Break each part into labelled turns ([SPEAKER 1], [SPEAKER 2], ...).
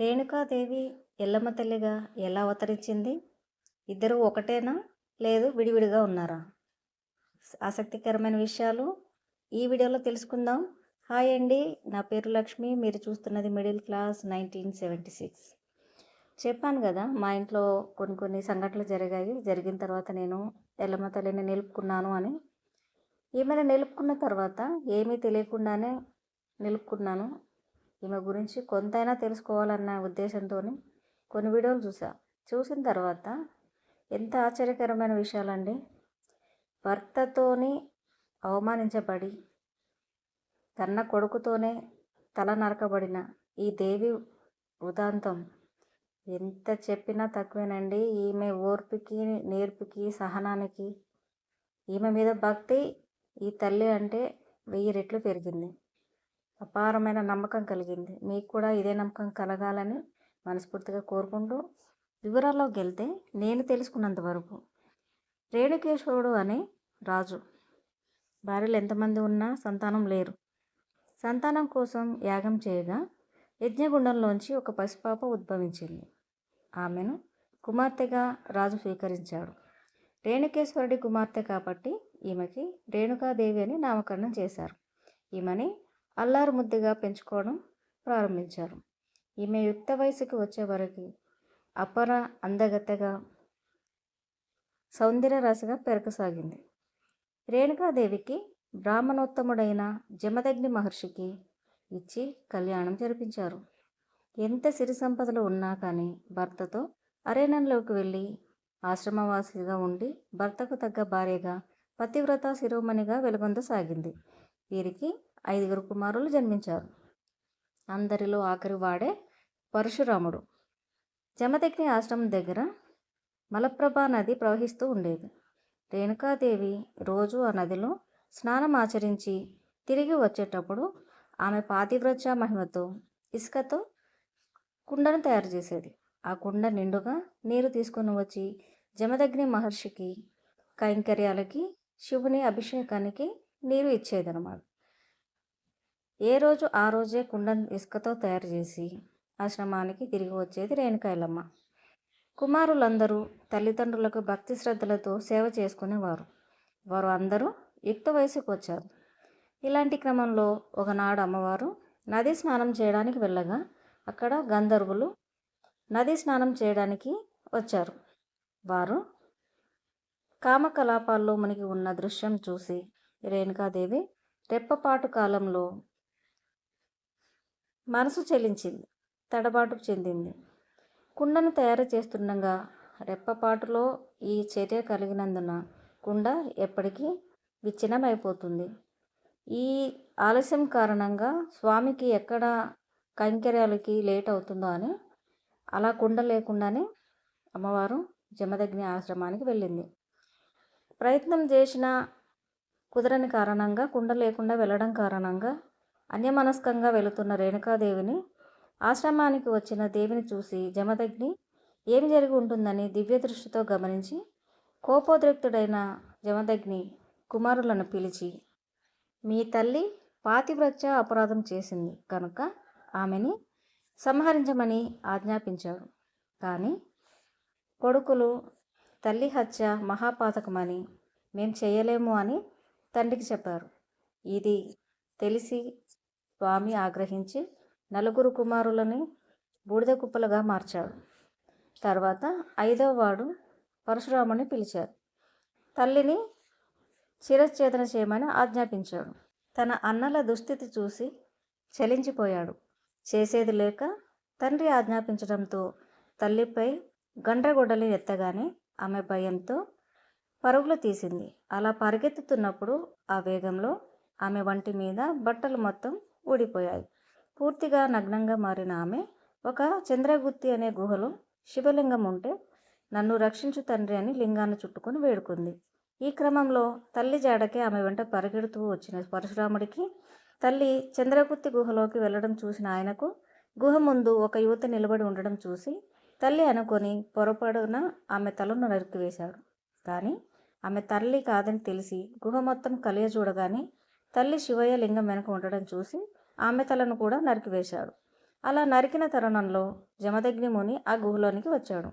[SPEAKER 1] రేణుకాదేవి ఎల్లమ్మ తల్లిగా ఎలా అవతరించింది? ఇద్దరు ఒకటేనా? లేదు విడివిడిగా ఉన్నారా? ఆసక్తికరమైన విషయాలు ఈ వీడియోలో తెలుసుకుందాం. హాయ్ అండి నా పేరు లక్ష్మి. మీరు చూస్తున్నది middle class nineteen seventy six. చెప్పాను కదా మా ఇంట్లో కొన్ని కొన్ని సంఘటనలు జరిగాయి. జరిగిన తర్వాత నేను ఎల్లమ్మ తల్లిని నిలుపుకున్నాను అని. ఏమైనా నిలుపుకున్న తర్వాత ఏమీ తెలియకుండానే నిలుపుకున్నాను. ఈమె గురించి కొంతైనా తెలుసుకోవాలన్న ఉద్దేశంతో కొన్ని వీడియోలు చూసా. చూసిన తర్వాత ఎంత ఆశ్చర్యకరమైన విషయాలండి. భర్తతోని అవమానించబడి కన్న కొడుకుతోనే తల నరకబడిన ఈ దేవి వృదాంతం ఎంత చెప్పినా తక్కువేనండి. ఈమె ఓర్పుకి నేర్పుకి సహనానికి ఈమె మీద భక్తి ఈ తల్లి అంటే వెయ్యి రెట్లు పెరిగింది. అపారమైన నమ్మకం కలిగింది. మీకు కూడా ఇదే నమ్మకం కలగాలని మనస్ఫూర్తిగా కోరుకుంటూ వివరాల్లోకి వెళ్తే నేను తెలుసుకున్నంత వరకు రేణుకేశ్వరుడు అనే రాజు. భార్యలు ఎంతమంది ఉన్నా సంతానం లేరు. సంతానం కోసం యాగం చేయగా యజ్ఞగుండంలోంచి ఒక పసిపాప ఉద్భవించింది. ఆమెను కుమార్తెగా రాజు స్వీకరించాడు. రేణుకేశ్వరుడి కుమార్తె కాబట్టి ఈమెకి రేణుకాదేవి అని నామకరణం చేశారు. ఈమెని అల్లారు ముద్దుగా పెంచుకోవడం ప్రారంభించారు. ఈమె యుక్త వయసుకి వచ్చే వరకు అపర అందగతగా సౌందర్య రాశిగా పెరగసాగింది. రేణుకాదేవికి బ్రాహ్మణోత్తముడైన జమదగ్ని మహర్షికి ఇచ్చి కళ్యాణం జరిపించారు. ఎంత సిరి సంపదలు ఉన్నా కానీ భర్తతో అరేణంలోకి వెళ్ళి ఆశ్రమవాసిగా ఉండి భర్తకు తగ్గ భార్యగా పతివ్రత శిరోమణిగా వెలుగొందసాగింది. వీరికి ఐదుగురు కుమారులు జన్మించారు. అందరిలో ఆఖరి వాడే పరశురాముడు. జమదగ్ని ఆశ్రమం దగ్గర మలప్రభా నది ప్రవహిస్తూ ఉండేది. రేణుకాదేవి రోజు ఆ నదిలో స్నానం ఆచరించి తిరిగి వచ్చేటప్పుడు ఆమె పాతివ్రత మహిమతో ఇసుకతో కుండను తయారు చేసేది. ఆ కుండ నిండుగా నీరు తీసుకొని వచ్చి జమదగ్ని మహర్షికి కైంకర్యాలకి శివుని అభిషేకానికి నీరు ఇచ్చేదన్నమాట. ఏ రోజు ఆ రోజే కుండను ఇసుకతో తయారు చేసి ఆశ్రమానికి తిరిగి వచ్చేది రేణుకాయలమ్మ. కుమారులందరూ తల్లిదండ్రులకు భక్తి శ్రద్ధలతో సేవ చేసుకునేవారు. వారు అందరూ యుక్త వయసుకు వచ్చారు. ఇలాంటి క్రమంలో ఒకనాడు అమ్మవారు నది స్నానం చేయడానికి వెళ్ళగా అక్కడ గంధర్వులు నది స్నానం చేయడానికి వచ్చారు. వారు కామకలాపాల్లో మునిగి ఉన్న దృశ్యం చూసి రేణుకాదేవి రెప్పపాటు కాలంలో మనసు చెల్లించింది తడబాటు చెందింది. కుండను తయారు చేస్తుండగా రెప్పపాటులో ఈ చర్య కలిగినందున కుండ ఎప్పటికీ విచ్ఛిన్నమైపోతుంది. ఈ ఆలస్యం కారణంగా స్వామికి ఎక్కడ కైంకర్యాలకి లేట్ అవుతుందో అని అలా కుండ లేకుండానే అమ్మవారు జమదగ్ని ఆశ్రమానికి వెళ్ళింది. ప్రయత్నం చేసిన కుదరని కారణంగా కుండ లేకుండా వెళ్ళడం కారణంగా అన్యమనస్కంగా వెళుతున్న రేణుకాదేవిని ఆశ్రమానికి వచ్చిన దేవిని చూసి జమదగ్ని ఏమి జరిగి ఉంటుందని దివ్య దృష్టితో గమనించి కోపోద్రిక్తుడైన జమదగ్ని కుమారులను పిలిచి మీ తల్లి పాతివ్రత్య అపరాధం చేసింది కనుక ఆమెని సంహరించమని ఆజ్ఞాపించాడు కానీ కొడుకులు తల్లి హత్య మహాపాతకమని మేం చేయలేము అని తండ్రికి చెప్పారు. ఇది తెలిసి స్వామి ఆగ్రహించి నలుగురు కుమారులని బూడిద కుప్పలుగా మార్చాడు. తర్వాత ఐదవ వాడు పరశురాముని పిలిచారు. తల్లిని శిరచ్ఛేదన చేయమని ఆజ్ఞాపించాడు. తన అన్నల దుస్థితి చూసి చలించిపోయాడు. చేసేది లేక తండ్రి ఆజ్ఞాపించడంతో తల్లిపై గండ్రగొడ్డలి ఎత్తగానే ఆమె భయంతో పరుగులు తీసింది. అలా పరిగెత్తుతున్నప్పుడు ఆ వేగంలో ఆమె వంటి మీద బట్టలు మొత్తం ఊడిపోయాయి. పూర్తిగా నగ్నంగా మారిన ఆమె ఒక చంద్రగుత్తి అనే గుహలో శివలింగం ఉంటే నన్ను రక్షించు తండ్రి అని లింగాన్ని చుట్టుకొని వేడుకుంది. ఈ క్రమంలో తల్లి జాడకి ఆమె వెంట పరిగెడుతూ వచ్చిన పరశురాముడికి తల్లి చంద్రగుత్తి గుహలోకి వెళ్ళడం చూసిన ఆయనకు గుహ ముందు ఒక యువత నిలబడి ఉండడం చూసి తల్లి అనుకొని పొరపాటున ఆమె తలను నరికివేశాడు. కానీ ఆమె తల్లి కాదని తెలిసి గుహ మొత్తం కలియ చూడగానే తల్లి శివయ్య లింగం వెనక ఉండడం చూసి ఆమె తలను కూడా నరికివేశాడు. అలా నరికిన తరుణంలో జమదగ్ని ముని ఆ గుహలోనికి వచ్చాడు.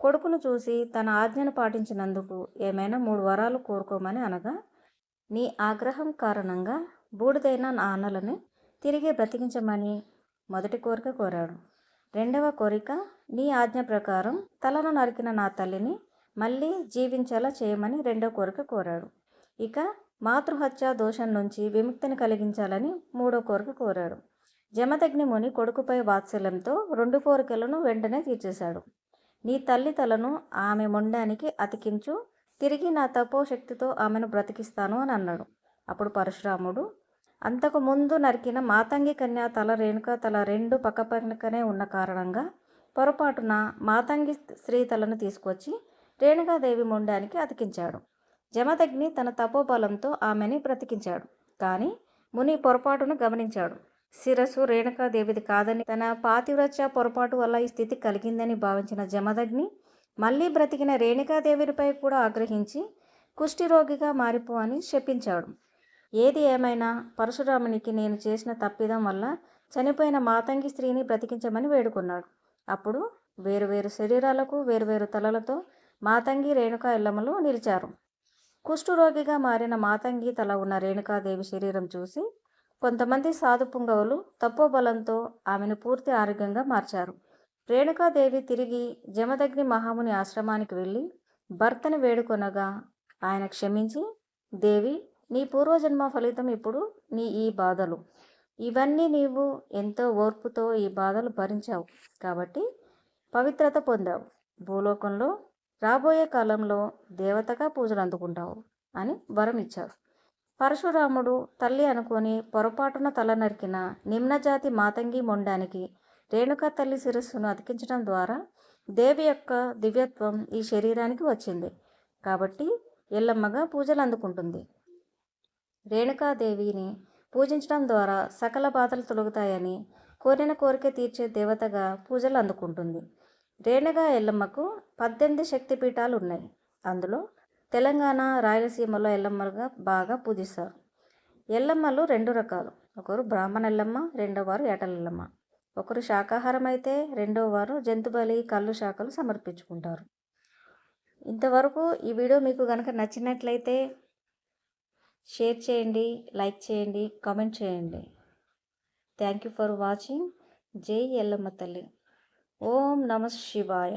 [SPEAKER 1] కొడుకును చూసి తన ఆజ్ఞను పాటించినందుకు ఏమైనా మూడు వరాలు కోరుకోమని అనగా నీ ఆగ్రహం కారణంగా బూడిదైన నా అన్నలని తిరిగి బ్రతికించమని మొదటి కోరిక కోరాడు. రెండవ కోరిక నీ ఆజ్ఞ ప్రకారం తలను నరికిన నా తల్లిని మళ్ళీ జీవించేలా చేయమని రెండవ కోరిక కోరాడు. ఇక మాతృహత్య దోషం నుంచి విముక్తిని కలిగించాలని మూడో కోరిక కోరాడు. జమదగ్ని ముని కొడుకుపై వాత్సల్యంతో రెండు కోరికలను వెంటనే తీర్చేశాడు. నీ తల్లి తలను ఆమె మొండానికి అతికించు తిరిగి నా తపోశక్తితో ఆమెను బ్రతికిస్తాను అని అన్నాడు. అప్పుడు పరశురాముడు అంతకు ముందు నరికిన మాతంగి కన్య తల రేణుక తల రెండు పక్కపక్కనే ఉన్న కారణంగా పొరపాటున మాతంగి స్త్రీ తలను తీసుకొచ్చి రేణుకాదేవి మొండానికి అతికించాడు. జమదగ్ని తన తపోబలంతో ఆమెని బ్రతికించాడు. కానీ ముని పొరపాటును గమనించాడు. శిరస్సు రేణుకాదేవిది కాదని తన పాతివ్రత్య పొరపాటు వల్ల ఈ స్థితి కలిగిందని భావించిన జమదగ్ని మళ్ళీ బ్రతికిన రేణుకాదేవినిపై కూడా ఆగ్రహించి కుష్ఠిరోగిగా మారిపో అని శపించాడు. ఏది ఏమైనా పరశురామునికి నేను చేసిన తప్పిదం వల్ల చనిపోయిన మాతంగి స్త్రీని బ్రతికించమని వేడుకున్నాడు. అప్పుడు వేరువేరు శరీరాలకు వేరువేరు తలలతో మాతంగి రేణుకా ఇల్లములు నిలిచారు. కుష్ఠురోగిగా మారిన మాతంగి తల ఉన్న రేణుకాదేవి శరీరం చూసి కొంతమంది సాధు పుంగవులు తపోబలంతో ఆమెను పూర్తి ఆరోగ్యంగా మార్చారు. రేణుకాదేవి తిరిగి జమదగ్ని మహాముని ఆశ్రమానికి వెళ్ళి భర్తను వేడుకొనగా ఆయన క్షమించి దేవి నీ పూర్వజన్మ ఫలితం ఇప్పుడు నీ ఈ బాధలు. ఇవన్నీ నీవు ఎంతో ఓర్పుతో ఈ బాధలు భరించావు కాబట్టి పవిత్రత పొందావు. భూలోకంలో రాబోయే కాలంలో దేవతగా పూజలు అందుకుంటావు అని వరం ఇచ్చారు పరశురాముడు తల్లి అనుకొని పొరపాటున తల నరికిన నిమ్నజాతి మాతంగి మొండానికి రేణుకా తల్లి శిరస్సును అతికించడం ద్వారా దేవి యొక్క దివ్యత్వం ఈ శరీరానికి వచ్చింది. కాబట్టి ఎల్లమ్మగా పూజలు అందుకుంటుంది. రేణుకాదేవిని పూజించడం ద్వారా సకల బాధలు తొలగుతాయని కోరిన కోరిక తీర్చే దేవతగా పూజలు అందుకుంటుంది. రేణుగా ఎల్లమ్మకు పద్దెనిమిది శక్తిపీఠాలు ఉన్నాయి అందులో తెలంగాణ రాయలసీమలో ఎల్లమ్మలుగా బాగా పూజిస్తారు. ఎల్లమ్మలు రెండు రకాలు. ఒకరు బ్రాహ్మణ ఎల్లమ్మ రెండో వారు ఎల్లమ్మ ఒకరు శాకాహారం అయితే రెండో వారు జంతుబలి కళ్ళు శాఖలు సమర్పించుకుంటారు. ఇంతవరకు ఈ వీడియో మీకు కనుక నచ్చినట్లయితే షేర్ చేయండి లైక్ చేయండి కామెంట్ చేయండి. Thank you for watching. జై ఎల్లమ్మ తల్లి. ఓం నమ శివాయ.